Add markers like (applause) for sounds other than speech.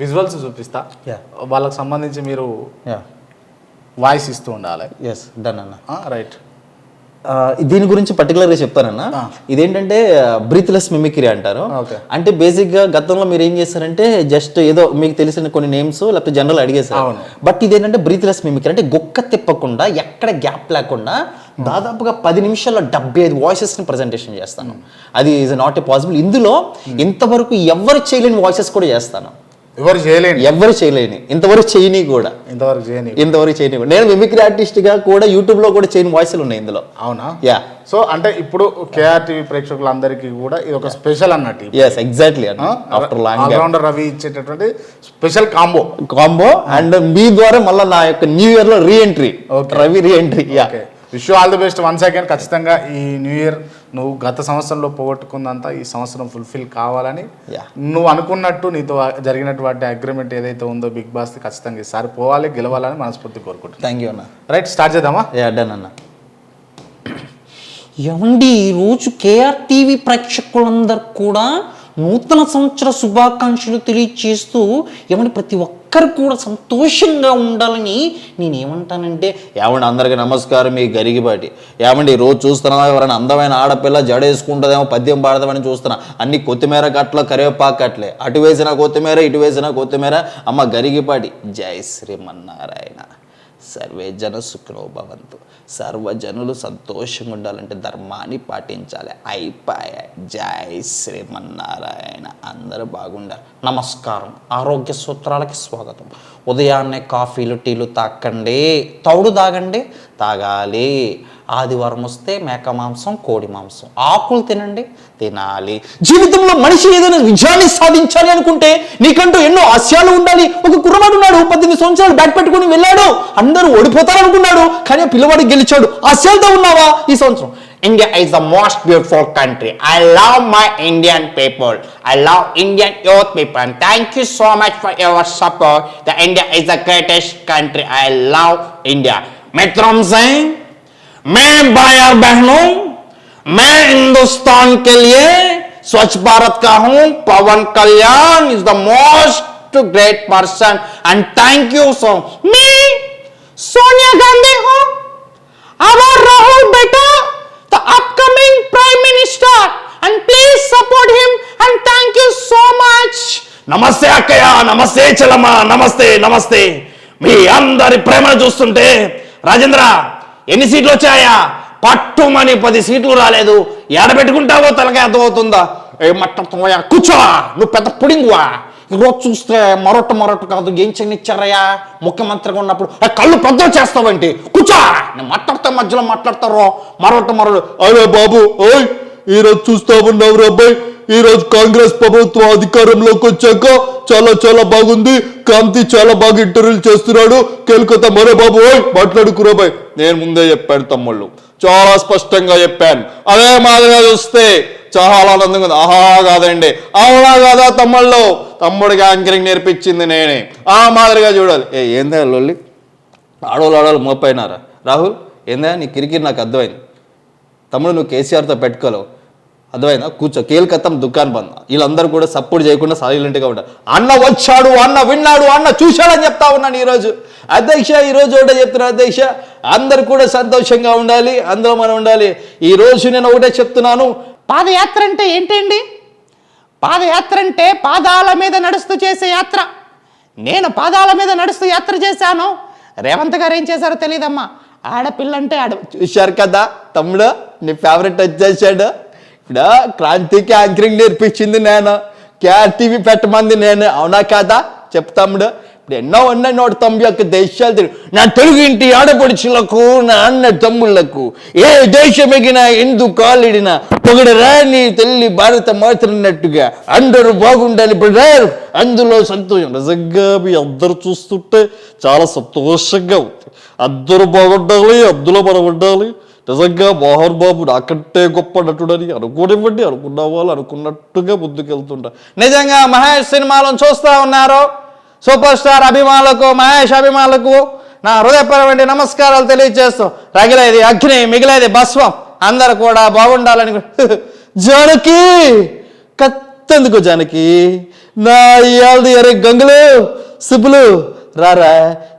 Visuals చూపిస్తా. వాళ్ళకి సంబంధించి మీరు యా వాయిస్ ఇస్తూ ఉండాలి. ఎస్ డన్ అన్న. రైట్ దీని గురించి పర్టికులర్గా చెప్తానన్న. ఇదేంటంటే బ్రీత్లెస్ మిమిక్రీ అంటారు. అంటే బేసిక్గా గతంలో మీరు ఏం చేస్తారంటే జస్ట్ ఏదో మీకు తెలిసిన కొన్ని నేమ్స్ లేకపోతే జనరల్ అడిగేసారు. బట్ ఇదేంటంటే బ్రీత్లెస్ మిమిక్రీ అంటే గొక్క తిప్పకుండా ఎక్కడ గ్యాప్ లేకుండా దాదాపుగా పది నిమిషాల్లో డెబ్బై ఐదు వాయిసెస్ని ప్రజెంటేషన్ చేస్తాను. అది ఈజ్ నాట్ ఏ పాసిబుల్ ఇందులో ఇంతవరకు ఎవరు చేయలేని వాయిసెస్ కూడా చేస్తాను. ఎవరు చేయలేండి ఎవరు చేయలేని. ఇంతవరకు చేయని కూడా. ఇంతవరకు చేయని. ఇంతవరకు చేయని నేను మిమిక్రీ ఆర్టిస్ట్గా కూడా యూట్యూబ్లో కూడా చేయని వాయిస్లు ఉన్నాయి ఇందులో. అవునా? యా సో అంటే ఇప్పుడు కేఆర్ టీవీ ప్రేక్షకులందరికీ కూడా ఇది ఒక స్పెషల్ అన్నట్టు yes exactly after long allrounder Ravi ఇచ్చేటటువంటి స్పెషల్ కాంబో కాంబో అండ్ మీ ద్వారా మళ్ళీ నా యొక్క న్యూ ఇయర్లో reentry. Ravi reentry yeah wish all the best one second ఖచ్చితంగా ఈ న్యూ ఇయర్ నువ్వు గత సంవత్సరంలో పోగొట్టుకుందంతా ఈ సంవత్సరం ఫుల్ఫిల్ కావాలని. నువ్వు అనుకున్నట్టు నీతో జరిగినటువంటి అగ్రిమెంట్ ఏదైతే ఉందో బిగ్ బాస్ ఖచ్చితంగా ఈసారి పోవాలి గెలవాలని మనస్ఫూర్తి కోరుకుంటున్నాను. థ్యాంక్ యూ అన్న. రైట్ స్టార్ట్ చేద్దామా? యా డన్ అన్న. (clears throat) ఏమండి ఈరోజు కేఆర్ టీవీ ప్రేక్షకులందరూ కూడా నూతన సంవత్సర శుభాకాంక్షలు తెలియజేస్తూ ఏమండి ప్రతి ఒక్కరు కూడా సంతోషంగా ఉండాలని నేనేమంటానంటే ఏమండి అందరికీ నమస్కారం మీ గరిగిపాటి ఏమండి రోజు చూస్తున్నా ఎవరైనా అందమైన ఆడపిల్ల జడేసుకుంటుందేమో పద్యం పాడదామని చూస్తున్నా. అన్ని కొత్తిమీర కట్ల కరివేపాకు కట్లే అటు వేసిన కొత్తిమీర ఇటు వేసిన కొత్తిమీర. అమ్మ గరిగిపాటి జై శ్రీమన్నారాయణ సర్వే జన సుఖినో భవంతు. సర్వజనులు సంతోషంగా ఉండాలంటే ధర్మాన్ని పాటించాలి. అయిపోయా. జై శ్రీమన్నారాయణ. అందరూ బాగుండాలి. నమస్కారం. ఆరోగ్య సూత్రాలకి స్వాగతం. ఉదయాన్నే కాఫీలు టీలు తాకండి తౌడు తాగండి. తాగాలి. ఆదివారం వస్తే మేక మాంసం కోడి మాంసం. ఆకులు తినండి తినాలి. జీవితంలో మనిషి ఏదైనా విజయాన్ని సాధించాలి అనుకుంటే నీకంటూ ఎన్నో ఆశయాలు ఉండాలి. ఒక కుర్రవాడు ఉన్నాడు పద్దెనిమిది సంవత్సరాలు బ్యాట్ పెట్టుకుని వెళ్ళాడు అందరూ ఓడిపోతారు అనుకున్నాడు కానీ పిల్లవాడు గెలిచాడు. ఆశయాలతో ఉన్నావా ఈ సంవత్సరం? India is the most beautiful country I love my Indian people I love Indian youth people and thank you so much for your support the India is the greatest country I love India మిత్రం Singh मैं भाई और बहनों मैं हिंदुस्तान के लिए स्वच्छ भारत का हूं Pawan Kalyan is the most great person and thank you so मैं सोनिया गांधी हूं our Rahul beta, the upcoming Prime Minister, and please support him and thank you so much. నమస్తే అక్కయ్య నమస్తే చెల్లమ్మ నమస్తే నమస్తే మీ అందరి ప్రేమ చూస్తుంటే రాజేంద్ర ఎన్ని సీట్లు వచ్చాయా? పట్టుమని పది సీట్లు రాలేదు. ఎడబెట్టుకుంటావో తలకాయ అర్థమవుతుందా? ఏ మట్టమయ్యా కూర్చో! నువ్వు పెద్ద పుడింగువా? ఈరోజు చూస్తే మరొట్ట మరొట్ట కాదు ఏం చెన్నిచ్చారయ్యా ముఖ్యమంత్రిగా ఉన్నప్పుడు కళ్ళు పెద్ద చేస్తావంటి? కూర్చో! నేను మాట్లాడతా మధ్యలో మాట్లాడతారో? మరొట్ట మరొడు అరే బాబు ఓయ్! ఈ రోజు చూస్తా ఉన్నావు అబ్బాయి. ఈ రోజు కాంగ్రెస్ ప్రభుత్వం అధికారంలోకి వచ్చాక చాలా చాలా బాగుంది. కాంతి చాలా బాగా ఇంటర్వ్యూలు చేస్తున్నాడు. కేల్కతా మరే బాబు ఓయ్ మాట్లాడుకురా బాయ్. నేను ముందే చెప్పాను తమ్ముళ్ళు. చాలా స్పష్టంగా చెప్పాను. అదే మాదిరిగా చూస్తే చాలా ఆనందంగా ఉంది. ఆహా కాదండి. అవునా కాదా తమ్ముళ్ళు? తమ్ముడికి యాంకరింగ్ నేర్పించింది నేనే. ఆ మాదిరిగా చూడాలి. ఏ ఏందా లొల్లి? ఆడవాళ్ళు ఆడవాళ్ళు మోపైనారా? రాహుల్ ఏందా? నీ కిరికిరి నాకు అర్థమైంది. తమ్ముడు నువ్వు కేసీఆర్తో పెట్టుకోలేవు. అర్థమైనా కూర్చో. కేల్కత్తం దుకాన్ బంద్. వీళ్ళందరూ కూడా సపోర్ట్ చేయకుండా సైలెంట్గా ఉంటారు. అన్న వచ్చాడు అన్న విన్నాడు అన్న చూశాడని చెప్తా ఉన్నాను ఈరోజు. అధ్యక్ష ఈరోజు ఒకటే చెప్తున్నా అధ్యక్ష. అందరు కూడా సంతోషంగా ఉండాలి అందులో మనం ఉండాలి. ఈ రోజు నేను ఒకటే చెప్తున్నాను. పాదయాత్ర అంటే ఏంటండి? పాదయాత్ర అంటే పాదాల మీద నడుస్తూ చేసే యాత్ర. నేను పాదాల మీద నడుస్తూ యాత్ర చేశాను. రేవంత్ గారు ఏం చేశారో తెలియదమ్మా ఆడపిల్ల అంటే ఆడ చూశారు కదా తమ్ముడు? నీ ఫేవరెట్ వచ్చేసాడు. ఇక్కడ క్రాంతికి యాంకరింగ్ నేర్పించింది నేను? కేఆర్ టీవీ పెట్టమంది నేను అవునా కాదా? చెప్తాముడు ఇప్పుడు ఎన్నో ఉన్నాయి నూట తొంభై ఒక్క దేశాలు తిరిగి. నా తెలుగు ఇంటి ఆడపడుచులకు నా అన్న తమ్ముళ్ళకు ఏ దేశమెగినా ఎందుకు కాలిడినా ఒకడు నీ తల్లి భారత మాత్రన్నట్టుగా అందరూ బాగుండాలి ఇప్పుడు రారు. అందులో సంతోషం. నిజంగా మీ అందరు చూస్తుంటే చాలా సంతోషంగా ఉంది. అందరూ బాగుండాలి అందులో మనం ఉండాలి. నిజంగా మోహన్ బాబు నాకంటే గొప్ప నటుడని అనుకోనివ్వండి అనుకున్న వాళ్ళు అనుకున్నట్టుగా ముందుకెళ్తుంటా. నిజంగా మహేష్ సినిమాలను చూస్తూ ఉన్నారు. సూపర్ స్టార్ అభిమానులకు మహేష్ అభిమానులకు నా హృదయపరమైన నమస్కారాలు తెలియజేస్తూ రగిలేది అగ్ని మిగిలేది భస్వం అందరు కూడా బాగుండాలని (laughs) జానకి కత్తెందుకు జానకి. నా ఇయాలది అరే గంగులు సిబ్బులు రారా